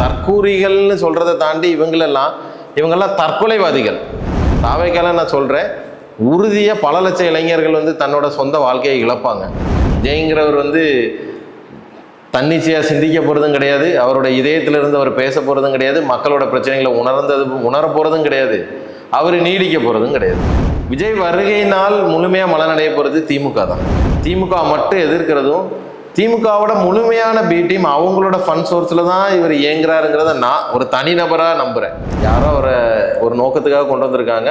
தற்கூரிகள்னு சொல்கிறத தாண்டி இவங்களெல்லாம் இவங்கெல்லாம் தற்கொலைவாதிகள். தாவைக்கெல்லாம் நான் சொல்கிறேன் உறுதியாக பல லட்சம் இளைஞர்கள் வந்து தன்னோட சொந்த வாழ்க்கையை இழப்பாங்க. ஜெயங்கிறவர் வந்து தன்னிச்சையாக சிந்திக்க போகிறதும் கிடையாது அவரோட இதயத்திலிருந்து அவர் பேச போகிறதும் கிடையாது மக்களோட பிரச்சனைகளை உணர்ந்தது உணர போகிறதும் கிடையாது அவர் நீடிக்க போகிறதும் கிடையாது. விஜய் வருகையினால் முழுமையாக மலனடைய போகிறது திமுக தான். திமுக மட்டும் எதிர்க்கிறதும் திமுகவோட முழுமையான பி டீம் அவங்களோட ஃபண்ட் சோர்ஸில் தான் இவர் இயங்குறாருங்கிறத நான் ஒரு தனிநபராக நம்புகிறேன் யாரோ அவரை ஒரு நோக்கத்துக்காக கொண்டு வந்திருக்காங்க.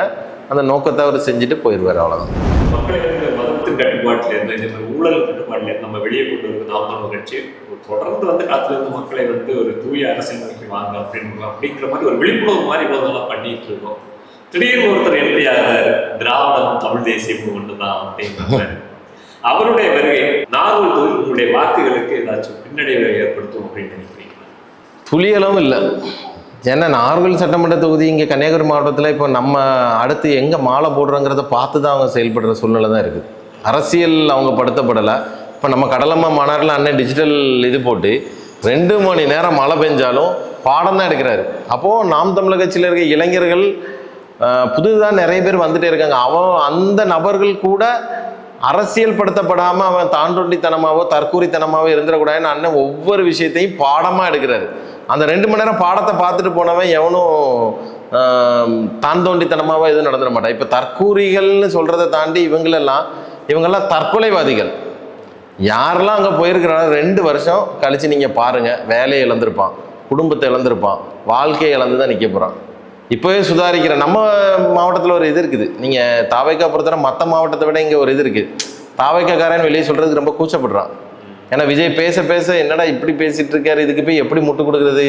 அந்த நோக்கத்தை அவர் செஞ்சுட்டு போயிடுவார் அவ்வளோதான் மக்களுக்கு வந்து மதத்தின் இருந்து இந்த ஊழல் கட்டுப்பாட்டிலேருந்து நம்ம வெளியே கொண்டு வருவது நாம் தமிழ் கட்சி. தொடர்ந்து வந்து காலத்துல இருந்து மக்களை வந்து ஒரு தூய அரசியல் நோக்கி வாங்க அப்படின்னு அப்படிங்கிற மாதிரி ஒரு விழிப்புணர்வு மாதிரி இவ்வளவு பண்ணிட்டு இருக்கோம். திடீர்னு ஒருத்தர் என்ட்ரி திராவிடம் தமிழ் தேசியம் ஒன்றுதான் அப்படிங்கிற மாதிரி. அவருடைய வருகை நாகூர் தொகுதி உங்களுடைய வாக்குகளுக்கு ஏதாச்சும் பின்னடைவை ஏற்படுத்தும் அப்படின்னு நினைக்கிறீங்களா? புலியளவும் இல்லை. ஏன்னா நார்வல் சட்டமன்ற தொகுதி இங்கே கன்னியாகுமரி மாவட்டத்தில் இப்போ நம்ம அடுத்து எங்கே மாலை போடுறோங்கிறத பார்த்து தான் அவங்க செயல்படுற சூழ்நிலை தான் இருக்குது. அரசியல் அவங்க படுத்தப்படலை. இப்போ நம்ம கடலம்மா மாநாட்டில் அண்ணன் டிஜிட்டல் இது போட்டு ரெண்டு மணி நேரம் மழை பெஞ்சாலும் பாடம் தான் எடுக்கிறாரு. அப்போது நாம் தமிழக கட்சியில் இருக்க இளைஞர்கள் புதுதாக நிறைய பேர் வந்துகிட்டே இருக்காங்க. அவன் அந்த நபர்கள் கூட அரசியல் படுத்தப்படாமல் அவன் தாண்டொண்டித்தனமாவோ தற்கூரித்தனமாவோ இருந்துடக்கூடாதுன்னு அண்ணன் ஒவ்வொரு விஷயத்தையும் பாடமாக எடுக்கிறாரு. அந்த ரெண்டு மணி நேரம் பாடத்தை பார்த்துட்டு போனவன் எவனும் தான் தோண்டித்தனமாவோ எதுவும் நடந்துட மாட்டான். இப்போ தற்கூரிகள்னு சொல்கிறத தாண்டி இவங்களெல்லாம் இவங்கெல்லாம் தற்கொலைவாதிகள். யாரெல்லாம் அங்கே போயிருக்கிறாரோ ரெண்டு வருஷம் கழித்து நீங்கள் பாருங்கள் வேலையை இழந்திருப்பான் குடும்பத்தை இழந்திருப்பான் வாழ்க்கையை இழந்து தான் நிற்க போகிறான் இப்போவே சுதாரிக்கிற நம்ம மாவட்டத்தில் ஒரு இது இருக்குது. நீங்கள் தாவைக்கா பொறுத்தவரை மற்ற மாவட்டத்தை விட இங்கே ஒரு இது இருக்குது தாவைக்காக்காரன் வெளியே சொல்கிறதுக்கு ரொம்ப கூச்சப்படுறான். ஏன்னா விஜய் பேச பேச என்னடா இப்படி பேசிட்டு இருக்காரு இதுக்கு போய் எப்படி முட்டு கொடுக்குறது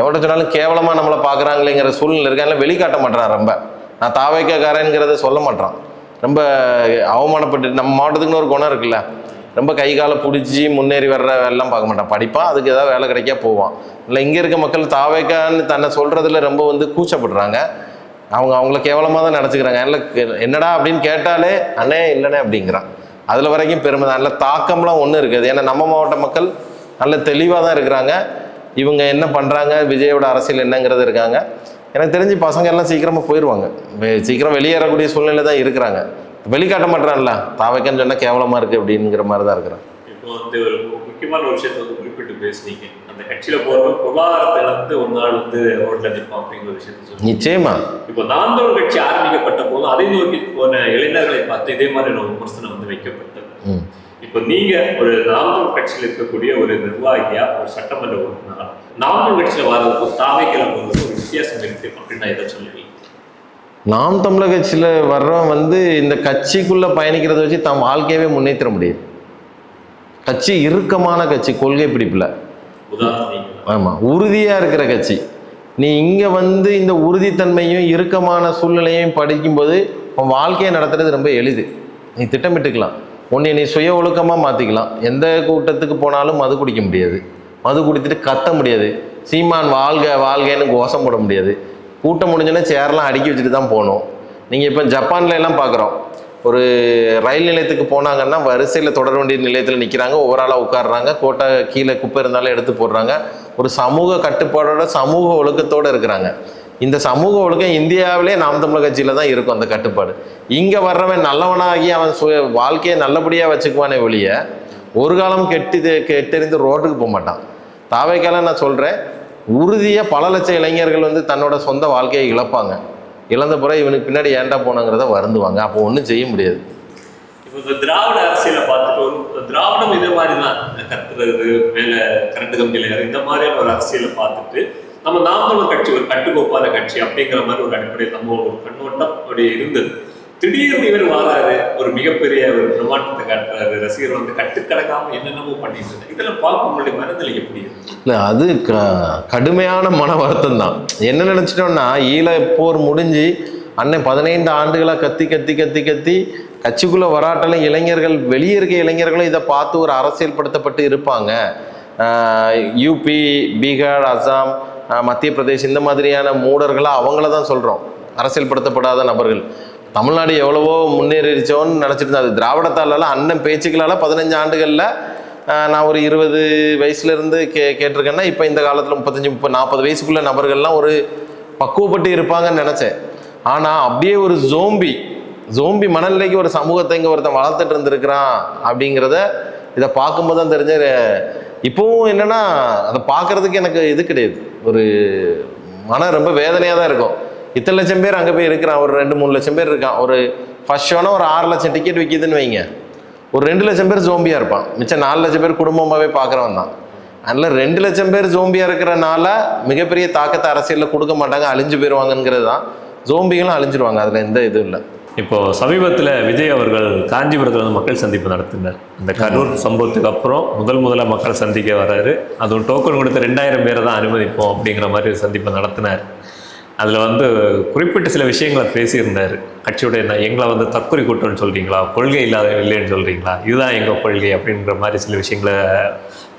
எவ்வளோ சொன்னாலும் கேவலமாக நம்மளை பார்க்குறாங்களேங்கிற சூழ்நிலை இருக்காங்க வெளிக்காட்ட மாட்டேறான் ரொம்ப? நான் தாவைக்காக்காரங்கிறத சொல்ல மாட்டேறான் ரொம்ப அவமானப்பட்டு நம்ம மாவட்டத்துக்குன்னு ஒரு குணம் இருக்குல்ல. ரொம்ப கை காலை பிடிச்சி முன்னேறி வர்ற வேலைலாம் பார்க்க மாட்டான். படிப்பான் அதுக்கு ஏதாவது வேலை கிடைக்கா போவான். இல்லை இங்கே இருக்க மக்கள் தாவேக்கான்னு தன்னை சொல்கிறதுல ரொம்ப வந்து கூச்சப்படுறாங்க. அவங்க அவங்கள கேவலமாக தான் நினச்சிக்கிறாங்க. இல்லை என்னடா அப்படின்னு கேட்டாலே அண்ணே இல்லைண்ணே அப்படிங்கிறான். அதில் வரைக்கும் பெருமை தான். நல்ல தாக்கம்லாம் ஒன்றும் இருக்காது. ஏன்னா நம்ம மாவட்ட மக்கள் நல்ல தெளிவாக தான் இருக்கிறாங்க. இவங்க என்ன பண்ணுறாங்க விஜயோட அரசியல் என்னங்கிறது இருக்காங்க. எனக்கு தெரிஞ்சு பசங்க எல்லாம் சீக்கிரமாக போயிடுவாங்க சீக்கிரம் வெளியேறக்கூடிய சூழ்நிலை தான் இருக்கிறாங்க. வெளிக்காட்ட மாட்டான்ல தாவைக்கன்னு சொன்னால் கேவலமாக இருக்குது அப்படிங்கிற மாதிரி தான் இருக்கிறான். இப்போ வந்து ஒரு முக்கியமான ஒரு விஷயத்தை வந்து குறிப்பிட்டு பேசுனீங்க. அந்த கட்சியில போறவங்க பொருளாதாரத்தை இழந்து ஒரு நாள் வந்து ரோட்ல நிற்போம் அப்படிங்கிற விஷயத்த சொல்லி நிச்சயமா. இப்போ தமிழ் கட்சி ஆரம்பிக்கப்பட்ட போது அதை நோக்கி போன இளைஞர்களை பார்த்து இதே மாதிரி ஒரு விமர்சனம் வந்து வைக்கப்பட்டது. இப்போ நீங்க ஒரு தமிழ் கட்சியில் இருக்கக்கூடிய ஒரு நிர்வாகியா ஒரு சட்டமன்ற உறுப்பினரா நாம் தமிழ் கட்சியில வர்றதுக்கும் தாவைக்கில போகிறதுக்கும் ஒரு வித்தியாசம் இருக்கு அப்படின்னு நான் இதை சொல்லுவீங்க? நாம் தமிழர் கட்சியில் வர்றவன் வந்து இந்த கட்சிக்குள்ளே பயணிக்கிறத வச்சு தம் வாழ்க்கையவே முன்னேற்ற முடியாது. கட்சி இறுக்கமான கட்சி கொள்கை பிடிப்பில். ஆமாம் உறுதியாக இருக்கிற கட்சி. நீ இங்கே வந்து இந்த உறுதித்தன்மையும் இறுக்கமான சூழ்நிலையும் படிக்கும்போது உன் வாழ்க்கையை நடத்துறது ரொம்ப எளிது. நீ திட்டமிட்டுக்கலாம். உன்னை நீ சுய ஒழுக்கமாக மாற்றிக்கலாம் எந்த கூட்டத்துக்கு போனாலும் மது குடிக்க முடியாது. மது குடித்துட்டு கத்த முடியாது. சீமான் வாழ்க வாழ்கன்னு கோஷம் போட முடியாது. கூட்டம் முடிஞ்சோன்னே சேர்லாம் அடுக்கி வச்சுட்டு தான் போகணும். நீங்கள் இப்போ ஜப்பான்ல எல்லாம் பார்க்குறோம் ஒரு ரயில் நிலையத்துக்கு போனாங்கன்னா வரிசையில் தொடர் வண்டி நிலையத்தில் நிற்கிறாங்க ஒவ்வொரு ஆளாக உட்காடுறாங்க கோட்டை கீழே குப்பை இருந்தாலும் எடுத்து போடுறாங்க. ஒரு சமூக கட்டுப்பாடோட சமூக ஒழுக்கத்தோடு இருக்கிறாங்க. இந்த சமூக ஒழுக்கம் இந்தியாவிலே நாம் தமிழக கட்சியில் தான் இருக்கும் அந்த கட்டுப்பாடு. இங்கே வர்றவன் நல்லவனாகி அவன் சு வாழ்க்கையை நல்லபடியாக வச்சுக்குவானே ஒழிய ஒரு காலம் கெட்டு கெட்டெறிந்து ரோட்டுக்கு போக மாட்டான். தாவைக்கால நான் சொல்கிறேன் உறுதியாக பல லட்சம் இளைஞர்கள் வந்து தன்னோட சொந்த வாழ்க்கையை இழப்பாங்க. இழந்த பிறகு இவனுக்கு பின்னாடி ஏன்டா போனாங்கிறத வருந்துவாங்க. அப்போ ஒன்றும் செய்ய முடியாது. இப்போ இந்த திராவிட அரசியலை பார்த்துட்டு ஒரு திராவிடம் இதே மாதிரி தான் கத்துறது மேலே கரண்ட் கம்பியில இந்த மாதிரியான ஒரு அரசியலை பார்த்துட்டு நம்ம நாமளும் கட்சி ஒரு கட்டுக்கோப்பான கட்சி அப்படிங்கிற மாதிரி ஒரு அடிப்படையில் நம்ம ஒரு கண்ணோட்டம் அப்படி இருந்தது. திடீர்னு இவர் வாராரு ஒரு மிகப்பெரிய ஒரு பிரமாண்டத்தை காட்டுறாரு. ரசிகர் வந்து கட்டுக்கடக்காம என்னென்னமோ பண்ணிட்டு இருக்காங்க. இதெல்லாம் பார்க்க உங்களுடைய மனதில் எப்படி இல்லை அது க கடுமையான மன வருத்தம் தான். என்ன நினச்சிட்டோம்னா ஈழ போர் முடிஞ்சு அண்ணன் பதினைந்து ஆண்டுகளாக கத்தி கத்தி கத்தி கத்தி கட்சிக்குள்ளே வராட்டலும் இளைஞர்கள் வெளியே இருக்க இளைஞர்களும் இதை பார்த்து ஒரு அரசியல்படுத்தப்பட்டு இருப்பாங்க. யூபி பீகார் அசாம் மத்திய பிரதேஷ் இந்த மாதிரியான மூடர்களாக அவங்கள தான் சொல்கிறோம் அரசியல்படுத்தப்படாத நபர்கள். தமிழ்நாடு எவ்வளவோ முன்னேறிச்சோன்னு நினச்சிட்டு இருந்தா. அது திராவிடத்தால அண்ணன் பேச்சுக்களால் பதினஞ்சு ஆண்டுகளில் நான் ஒரு இருபது வயசுலேருந்து கே கேட்டிருக்கேன்னா இப்போ இந்த காலத்தில் முப்பத்தஞ்சு முப்பது நாற்பது வயசுக்குள்ள நபர்கள்லாம் ஒரு பக்குவப்பட்டு இருப்பாங்கன்னு நினச்சேன். ஆனால் அப்படியே ஒரு ஜோம்பி ஜோம்பி மனநிலைக்கு ஒரு சமூகத்தை இங்கே ஒருத்தன் வளர்த்துட்டு இருந்திருக்கிறான் அப்படிங்கிறத இதை பார்க்கும்போது தான் தெரிஞ்ச இப்போவும் என்னென்னா அதை பார்க்குறதுக்கு எனக்கு இது கிடையாது. ஒரு மனம் ரொம்ப வேதனையாக தான் இருக்கும். இத்தனை லட்சம் பேர் அங்கே போய் இருக்கிறான். ஒரு ரெண்டு மூணு லட்சம் பேர் இருக்கான். ஒரு ஃபர்ஸ்ட் ஷோனா ஒரு ஆறு லட்சம் டிக்கெட் விற்கிதுன்னு வைங்க. ஒரு ரெண்டு லட்சம் பேர் ஜோம்பியாக இருப்பான். மிச்சம் நாலு லட்சம் பேர் குடும்பமாகவே பார்க்குறவன் தான். அதனால் ரெண்டு லட்சம் பேர் ஜோம்பியாக இருக்கிறனால மிகப்பெரிய தாக்கத்தை அரசியலில் கொடுக்க மாட்டாங்க. அழிஞ்சு போயிடுவாங்கங்கிறது தான். ஜோம்பிகளும் அழிஞ்சிருவாங்க. அதில் எந்த இதுவும் இல்லை. இப்போ சமீபத்தில் விஜய் அவர்கள் காஞ்சிபுரத்தில் வந்து மக்கள் சந்திப்பு நடத்தினார். அந்த கரூர் சம்பவத்துக்கு அப்புறம் முதல் முதலாக மக்கள் சந்திக்க வர்றாரு அதுவும் டோக்கன் கொடுத்து ரெண்டாயிரம் பேரை தான் அனுமதிப்போம் அப்படிங்கிற மாதிரி ஒரு சந்திப்பை நடத்தினார். அதில் வந்து குறிப்பிட்ட சில விஷயங்களை பேசியிருந்தார். கட்சியுடைய எங்களை வந்து தற்கொலை கூட்டம்னு சொல்கிறீங்களா கொள்கை இல்லாத இல்லைன்னு சொல்கிறீங்களா இதுதான் எங்கள் கொள்கை அப்படின்ற மாதிரி சில விஷயங்களை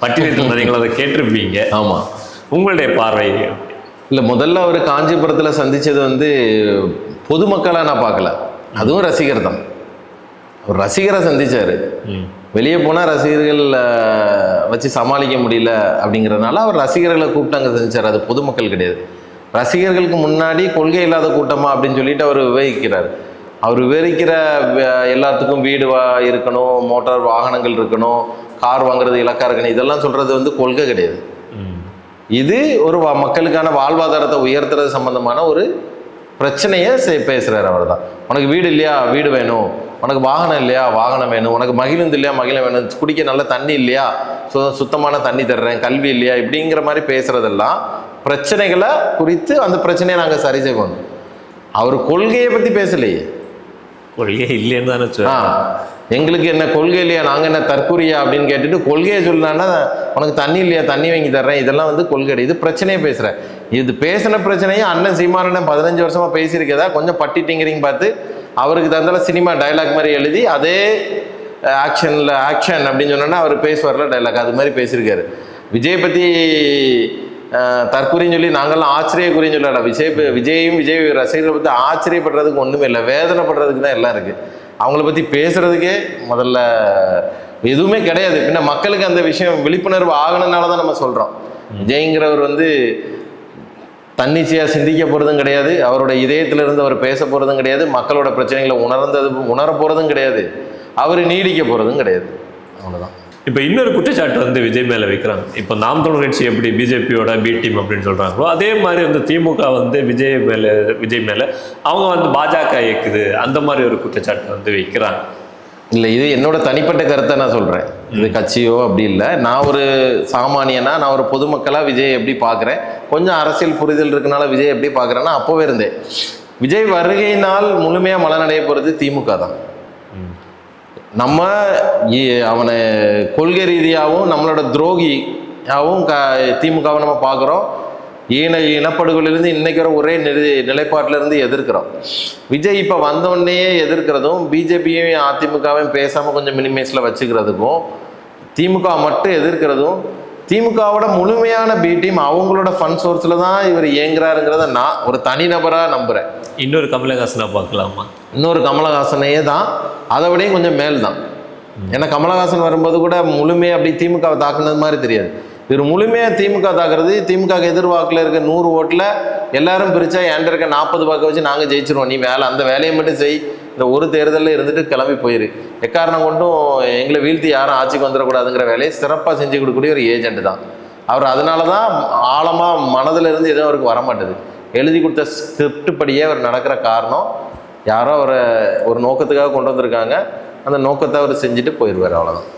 பட்டியலிட்டு நீங்கள் அதை கேட்டிருப்பீங்க. ஆமாம் உங்களுடைய பார்வை இல்லை முதல்ல அவர் காஞ்சிபுரத்தில் சந்திச்சது வந்து பொதுமக்களாக நான் பார்க்கல. அதுவும் ரசிகர் தான். அவர் ரசிகரை சந்திச்சாரு. ம். வெளியே போனால் ரசிகர்கள் வச்சு சமாளிக்க முடியல அப்படிங்கிறதுனால அவர் ரசிகர்களை கூப்பிட்டு அங்கே சந்திச்சார். அது பொதுமக்கள் கிடையாது. ரசிகர்களுக்கு முன்னாடி கொள்கை இல்லாத கூட்டமா அப்படின்னு சொல்லிட்டு அவர் விவரிக்கிறார். அவர் விவரிக்கிற எல்லாத்துக்கும் வீடு வா இருக்கணும் மோட்டார் வாகனங்கள் இருக்கணும் கார் வாங்குறது இலக்கா இருக்கணும் இதெல்லாம் சொல்றது வந்து கொள்கை கிடையாது. இது ஒரு மக்களுக்கான வாழ்வாதாரத்தை உயர்த்துறது சம்பந்தமான ஒரு பிரச்சனையை பேசுறாரு அவர் தான். உனக்கு வீடு இல்லையா? வீடு வேணும். உனக்கு வாகனம் இல்லையா? வாகனம் வேணும். உனக்கு மகிழுந்து இல்லையா? மகிழம் வேணும். குடிக்க நல்ல தண்ணி இல்லையா? சு சுத்தமான தண்ணி தர்றேன். கல்வி இல்லையா? இப்படிங்கிற மாதிரி பேசுறதெல்லாம் பிரச்சனைகளை குறித்து அந்த பிரச்சனையை நாங்கள் சரி செய்வோம். அவர் கொள்கையை பற்றி பேசலையே. கொள்கை இல்லைன்னு தானே ஆ எங்களுக்கு என்ன கொள்கை இல்லையா? நாங்கள் என்ன தற்கொலையா அப்படின்னு கேட்டுட்டு கொள்கையை சொல்லலான்னா உனக்கு தண்ணி இல்லையா? தண்ணி வாங்கி தர்றேன். இதெல்லாம் வந்து கொள்கை. இது பிரச்சனையே பேசுகிறேன் இது பேசின பிரச்சனையும் அண்ணன் சீமானண்ணன் பதினஞ்சு வருஷமா பேசியிருக்கதா? கொஞ்சம் பட்டிட்டிங்கிறீங்க பார்த்து அவருக்கு தந்தால சினிமா டயலாக் மாதிரி எழுதி அதே ஆக்ஷனில் ஆக்ஷன் அப்படின்னு சொன்னோன்னா அவர் பேசுவார்ல டயலாக் அது மாதிரி பேசியிருக்காரு. விஜய் பற்றி தற்குறின்னு சொல்லி நாங்கள்லாம் ஆச்சரியக்குறின்னு சொல்லலாம் விஜய் விஜயும் விஜய் ரசிகர்களை பற்றி ஆச்சரியப்படுறதுக்கு ஒன்றுமே இல்லை. வேதனைப்படுறதுக்கு தான் எல்லாம் இருக்குது அவங்கள பற்றி பேசுகிறதுக்கே முதல்ல எதுவுமே கிடையாது. பின்ன மக்களுக்கு அந்த விஷயம் விழிப்புணர்வு ஆகணுனால தான் நம்ம சொல்கிறோம் விஜய்ங்கிறவர் வந்து தன்னிச்சையாக சிந்திக்க போகிறதும் கிடையாது. அவரோட இதயத்திலிருந்து அவர் பேச போகிறதும் கிடையாது. மக்களோட பிரச்சனைகளை உணர்ந்தது உணர போகிறதும் கிடையாது. அவர் நீடிக்க போகிறதும் கிடையாது. அவ்வளோதான் இப்போ இன்னொரு குற்றச்சாட்டு வந்து விஜய் மேலே வைக்கிறாங்க. இப்போ நாம் தமிழர் கட்சி எப்படி பிஜேபியோட பி டீம் அப்படின்னு சொல்கிறாங்களோ அதே மாதிரி வந்து திமுக வந்து விஜய் மேலே விஜய் மேலே அவங்க வந்து பாஜக இயக்குது. அந்த மாதிரி ஒரு குற்றச்சாட்டு வந்து வைக்கிறாங்க. இல்லை இது என்னோட தனிப்பட்ட கருத்தை நான் சொல்கிறேன் இது கட்சியோ அப்படி இல்லை. நான் ஒரு சாமானியனா நான் ஒரு பொதுமக்களாக விஜய் எப்படி பார்க்குறேன் கொஞ்சம் அரசியல் புரிதல் இருக்கனால விஜய் எப்படி பார்க்குறேன்னா அப்போவே இருந்தேன். விஜய் வருகையினால் முழுமையாக மலனடைய போகிறது திமுக தான். நம்ம அவனை கொள்கை ரீதியாகவும் நம்மளோட துரோகியாகவும் க திமுகவை நம்ம பார்க்குறோம். ஈன இனப்படுகொலிருந்து இன்னைக்கு வர ஒரே நிலை நிலைப்பாட்டில இருந்து எதிர்க்கிறோம். விஜய் இப்போ வந்தோடனே எதிர்க்கிறதும் பிஜேபியும் அதிமுகவையும் பேசாமல் கொஞ்சம் மினிமைஸில் வச்சுக்கிறதுக்கும் திமுக மட்டும் எதிர்க்கிறதும் திமுகவோட முழுமையான பி டீம் அவங்களோட ஃபண்ட் சோர்ஸில் தான் இவர் இயங்குறாருங்கிறத நான் ஒரு தனிநபராக நம்புகிறேன் இன்னொரு கமலஹாசனா பார்க்கலாமா? இன்னொரு கமலஹாசனையே தான். அதை விடையும் கொஞ்சம் மேல் தான் ஏன்னா கமலஹாசன் வரும்போது கூட முழுமையாக அப்படி திமுகவை தாக்குனது மாதிரி தெரியாது. இவர் முழுமையாக திமுக தாக்குறது திமுக எதிர்வாக்கில் இருக்க நூறு ஓட்டில் எல்லாரும் பிரித்தா என்கிட்ட இருக்க நாற்பது வாக்கை வச்சு நாங்கள் ஜெயிச்சிருவோம். நீ வேலை அந்த வேலையை மட்டும் செய். இந்த ஒரு தேர்தலில் இருந்துட்டு கிளம்பி போயிரு. எக்காரணம் கொண்டும் எங்களை வீழ்த்தி யாரும் ஆட்சிக்கு வந்துடக்கூடாதுங்கிற வேலையை சிறப்பாக செஞ்சு கொடுக்கக்கூடிய ஒரு ஏஜென்ட் தான். அவர் அதனால தான் ஆழமாக மனதில் இருந்து எதுவும் அவருக்கு வர மாட்டேது எழுதி கொடுத்த ஸ்கிரிப்ட் படியே அவர் நடக்கிற காரணம். யாரோ அவரை ஒரு நோக்கத்துக்காக கொண்டு வந்திருக்காங்க. அந்த நோக்கத்தை அவர் செஞ்சுட்டு போயிடுவார் அவ்வளோதான்